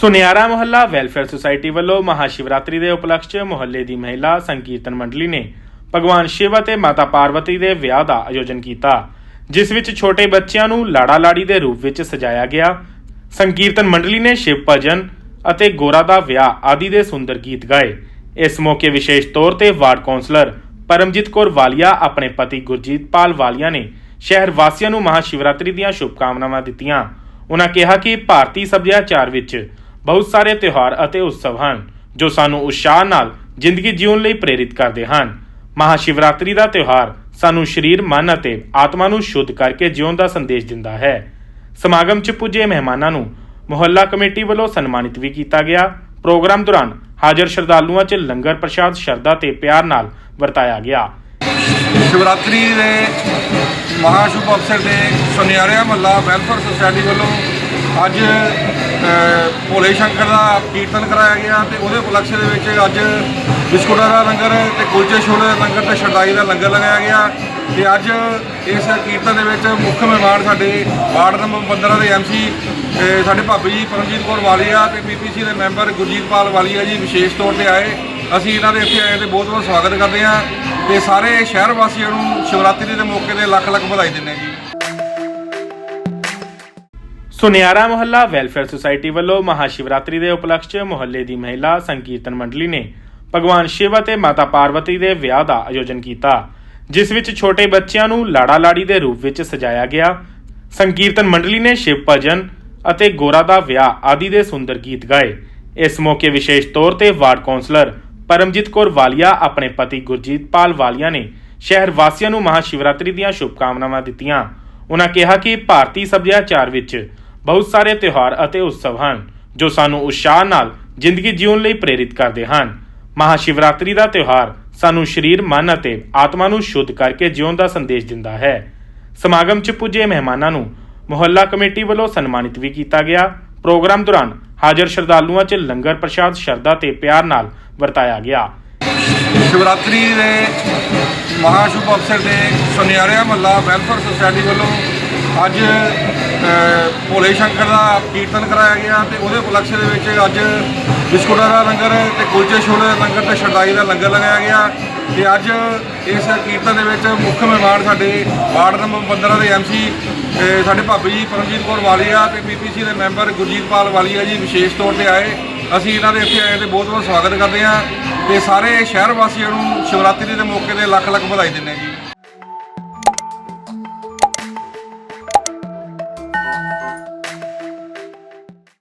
ਸੁਨਿਆਰਾ ਮੁਹੱਲਾ, welfare society ਵੱਲੋਂ ਮਹਾਸ਼ਿਵਰਾਤਰੀ ਦੇ ਉਪਲਕਸ਼ 'ਚ ਮੁਹੱਲੇ ਦੀ ਮਹਿਲਾ ਸੰਕੀਰਤਨ ਮੰਡਲੀ ਨੇ ਭਗਵਾਨ ਸ਼ਿਵ ਅਤੇ ਮਾਤਾ ਪਾਰਵਤੀ ਦੇ ਵਿਆਹ ਦਾ ਆਯੋਜਨ ਕੀਤਾ, ਜਿਸ ਵਿੱਚ ਛੋਟੇ ਬੱਚਿਆਂ ਨੂੰ ਲਾੜਾ ਲਾੜੀ ਦੇ ਰੂਪ ਵਿੱਚ ਸਜਾਇਆ ਗਿਆ। ਸੰਕੀਰਤਨ ਮੰਡਲੀ ਨੇ ਸ਼ਿਵ ਭਜਨ ਅਤੇ ਗੋਰਾ ਦਾ ਵਿਆਹ ਆਦਿ ਦੇ ਸੁੰਦਰ ਗੀਤ ਗਾਏ। ਇਸ ਮੌਕੇ ਵਿਸ਼ੇਸ਼ ਤੌਰ ਤੇ ਵਾਰਡ ਕੌਂਸਲਰ ਪਰਮਜੀਤ ਕੌਰ ਵਾਲੀਆ, ਆਪਣੇ ਪਤੀ ਗੁਰਜੀਤ ਪਾਲ ਵਾਲੀਆ ਨੇ ਸ਼ਹਿਰ ਵਾਸੀਆਂ ਨੂੰ ਮਹਾਸ਼ਿਵਰਾਤਰੀ ਦੀਆਂ ਸ਼ੁਭਕਾਮਨਾਵਾਂ ਦਿੱਤੀਆਂ। ਉਹਨਾਂ ਕਿਹਾ ਕਿ ਭਾਰਤੀ ਸੱਭਿਆਚਾਰ ਵਿੱਚ ਬਹੁਤ ਸਾਰੇ ਤਿਉਹਾਰ ਅਤੇ ਉਤਸਵ ਹਨ, ਜੋ ਸਾਨੂੰ ਉਤਸ਼ਾਹ ਨਾਲ ਜ਼ਿੰਦਗੀ ਜਿਉਣ ਲਈ ਪ੍ਰੇਰਿਤ ਕਰਦੇ ਹਨ। ਮਹਾਸ਼ਿਵਰਾਤਰੀ ਦਾ ਤਿਉਹਾਰ ਸਾਨੂੰ ਸਰੀਰ, ਮਨ ਅਤੇ ਆਤਮਾ ਨੂੰ ਸ਼ੁੱਧ ਕਰਕੇ ਜਿਉਣ ਦਾ ਸੰਦੇਸ਼ ਦਿੰਦਾ ਹੈ। ਸਮਾਗਮ 'ਚ ਪੁੱਜੇ ਮਹਿਮਾਨਾਂ ਨੂੰ ਮੁਹੱਲਾ ਕਮੇਟੀ ਵੱਲੋਂ ਸਨਮਾਨਿਤ ਵੀ ਕੀਤਾ ਗਿਆ। ਪ੍ਰੋਗਰਾਮ ਦੌਰਾਨ ਹਾਜ਼ਰ ਸ਼ਰਧਾਲੂਆਂ 'ਚ ਲੰਗਰ ਪ੍ਰਸ਼ਾਦ, ਸ਼ਰਧਾ ਤੇ ਪਿਆਰ ਨਾਲ ਵਰਤਾਇਆ ਗਿਆ। ਸ਼ਿਵਰਾਤਰੀ ਦੇ ਮਹਾਸ਼ੁਭ ਅਵਸਰ ਦੇ ਸੁਨਿਆਰਿਆ ਮਹੱਲਾ ਵੈਲਫੇਅਰ ਸੁਸਾਇਟੀ ਵੱਲੋਂ ਅੱਜ ਭੋਲੇ ਸ਼ੰਕਰ ਦਾ ਕੀਰਤਨ ਕਰਾਇਆ ਗਿਆ ਤੇ ਉਹਦੇ ਉਪਲਕਸ਼ ਦੇ ਵਿੱਚ ਅੱਜ ਬਿਸਕੁਟਾਂ ਦਾ ਲੰਗਰ ਤੇ ਕੁਲਚੇ ਛੋਲੇ ਦਾ ਲੰਗਰ ਤੇ ਸ਼ਰਦਾਈ ਦਾ ਲੰਗਰ ਲਗਾਇਆ ਗਿਆ ਤੇ ਅੱਜ ਇਸ ਕੀਰਤਨ ਦੇ ਵਿੱਚ ਮੁੱਖ ਮਹਿਮਾਨ ਸਾਡੇ ਵਾਰਡ ਨੰਬਰ 15 ਦੇ ਐਮਸੀ ਸਾਡੇ ਭਾਬੀ ਜੀ ਪਰਮਜੀਤ ਕੌਰ ਵਾਲੀਆ ਤੇ ਪੀਪੀਸੀ ਦੇ ਮੈਂਬਰ ਗੁਰਜੀਤ ਪਾਲ ਵਾਲੀਆ ਜੀ ਵਿਸ਼ੇਸ਼ ਤੌਰ ਤੇ ਆਏ। ਅਸੀਂ ਇਹਨਾਂ ਦੇ ਇੱਥੇ ਆਏ ਤੇ ਬਹੁਤ ਬਹੁਤ ਸਵਾਗਤ ਕਰਦੇ ਹਾਂ ਤੇ ਸਾਰੇ ਸ਼ਹਿਰ ਵਾਸੀਆਂ ਨੂੰ ਸ਼ਿਵਰਾਤਰੀ ਦੇ ਮੌਕੇ ਤੇ ਲੱਖ ਲੱਖ ਵਧਾਈ ਦਿੰਦੇ ਹਾਂ ਜੀ। ਸੁਨਿਆਰਾ ਮੁਹੱਲਾ, ਵੈਲਫੇਅਰ ਸੁਸਾਇਟੀ ਵੱਲੋਂ ਮਹਾਸ਼ਿਵਰਾਤਰੀ ਦੇ ਉਪਲਕਸ਼ 'ਚ ਮੁਹੱਲੇ ਦੀ ਮਹਿਲਾ ਸੰਕੀਰਤਨ ਮੰਡਲੀ ਨੇ ਭਗਵਾਨ ਸ਼ਿਵ ਅਤੇ ਮਾਤਾ ਪਾਰਵਤੀ ਦੇ ਵਿਆਹ ਦਾ ਆਯੋਜਨ ਕੀਤਾ, ਜਿਸ ਵਿੱਚ ਛੋਟੇ ਬੱਚਿਆਂ ਨੂੰ ਲਾੜਾ ਲਾੜੀ ਦੇ ਰੂਪ ਵਿੱਚ ਸਜਾਇਆ ਗਿਆ। ਸੰਕੀਰਤਨ ਮੰਡਲੀ ਨੇ ਸ਼ਿਵ ਭਜਨ ਅਤੇ ਗੋਰਾ ਦਾ ਵਿਆਹ ਆਦਿ ਦੇ ਸੁੰਦਰ ਗੀਤ ਗਾਏ। ਇਸ ਮੌਕੇ ਵਿਸ਼ੇਸ਼ ਤੌਰ ਤੇ ਵਾਰਡ ਕੌਂਸਲਰ ਪਰਮਜੀਤ ਕੌਰ ਵਾਲੀਆ, ਆਪਣੇ ਪਤੀ ਗੁਰਜੀਤ ਪਾਲ ਵਾਲੀਆ ਨੇ ਸ਼ਹਿਰ ਵਾਸੀਆਂ ਨੂੰ ਮਹਾਸ਼ਿਵਰਾਤਰੀ ਦੀਆਂ ਸ਼ੁਭਕਾਮਨਾਵਾਂ ਦਿੱਤੀਆਂ। ਉਹਨਾਂ ਕਿਹਾ ਕਿ ਭਾਰਤੀ ਸੱਭਿਆਚਾਰ ਵਿੱਚ ਬਹੁਤ ਸਾਰੇ ਤਿਉਹਾਰ ਅਤੇ ਉਤਸਵ ਹਨ, ਜੋ ਸਾਨੂੰ ਉਤਸ਼ਾਹ ਨਾਲ ਜ਼ਿੰਦਗੀ ਜਿਉਣ ਲਈ ਪ੍ਰੇਰਿਤ ਕਰਦੇ ਹਨ। ਮਹਾਸ਼ਿਵਰਾਤਰੀ ਦਾ ਤਿਉਹਾਰ ਸਾਨੂੰ ਸਰੀਰ, ਮਨ ਅਤੇ ਆਤਮਾ ਨੂੰ ਸ਼ੁੱਧ ਕਰਕੇ ਜਿਉਣ ਦਾ ਸੰਦੇਸ਼ ਦਿੰਦਾ ਹੈ। ਸਮਾਗਮ 'ਚ ਪੁੱਜੇ ਮਹਿਮਾਨਾਂ ਨੂੰ ਮੁਹੱਲਾ ਕਮੇਟੀ ਵੱਲੋਂ ਸਨਮਾਨਿਤ ਵੀ ਕੀਤਾ ਗਿਆ। ਪ੍ਰੋਗਰਾਮ ਦੌਰਾਨ ਹਾਜ਼ਰ ਸ਼ਰਧਾਲੂਆਂ 'ਚ ਲੰਗਰ ਪ੍ਰਸ਼ਾਦ, ਸ਼ਰਧਾ ਤੇ ਪਿਆਰ ਨਾਲ ਵਰਤਾਇਆ ਗਿਆ। ਸ਼ਿਵਰਾਤਰੀ ਦੇ ਮਹਾਸ਼ੁਭ ਅਵਸਰ ਦੇ ਸੁਨਿਆਰਿਆ ਮਹੱਲਾ ਵੈਲਫੇਅਰ ਸੁਸਾਇਟੀ ਵੱਲੋਂ ਅੱਜ ਭੋਲੇ ਸ਼ੰਕਰ ਦਾ ਕੀਰਤਨ ਕਰਾਇਆ ਗਿਆ ਤੇ ਉਹਦੇ ਉਪਲਕਸ਼ ਦੇ ਵਿੱਚ ਅੱਜ ਬਿਸਕੁਟਾਂ ਦਾ ਲੰਗਰ ਤੇ ਕੁਲਚੇ ਛੋਲੇ ਦਾ ਲੰਗਰ ਤੇ ਸ਼ਰਦਾਈ ਦਾ ਲੰਗਰ ਲਗਾਇਆ ਗਿਆ ਤੇ ਅੱਜ ਇਸ ਕੀਰਤਨ ਦੇ ਵਿੱਚ ਮੁੱਖ ਮਹਿਮਾਨ ਸਾਡੇ ਵਾਰਡ ਨੰਬਰ 15 ਦੇ ਐਮਸੀ ਸਾਡੇ ਭਾਬੀ ਜੀ ਪਰਮਜੀਤ ਕੌਰ ਵਾਲੀਆ ਤੇ ਪੀਪੀਸੀ ਦੇ ਮੈਂਬਰ ਗੁਰਜੀਤ ਪਾਲ ਵਾਲੀਆ ਜੀ ਵਿਸ਼ੇਸ਼ ਤੌਰ ਤੇ ਆਏ। ਅਸੀਂ ਇਹਨਾਂ ਦੇ ਇੱਥੇ ਆਏ ਤੇ ਬਹੁਤ ਬਹੁਤ ਸਵਾਗਤ ਕਰਦੇ ਹਾਂ ਤੇ ਸਾਰੇ ਸ਼ਹਿਰ ਵਾਸੀਆਂ ਨੂੰ ਸ਼ਿਵਰਾਤਰੀ ਦੇ ਮੌਕੇ ਤੇ ਲੱਖ ਲੱਖ ਵਧਾਈ ਦਿੰਦੇ ਹਾਂ ਜੀ।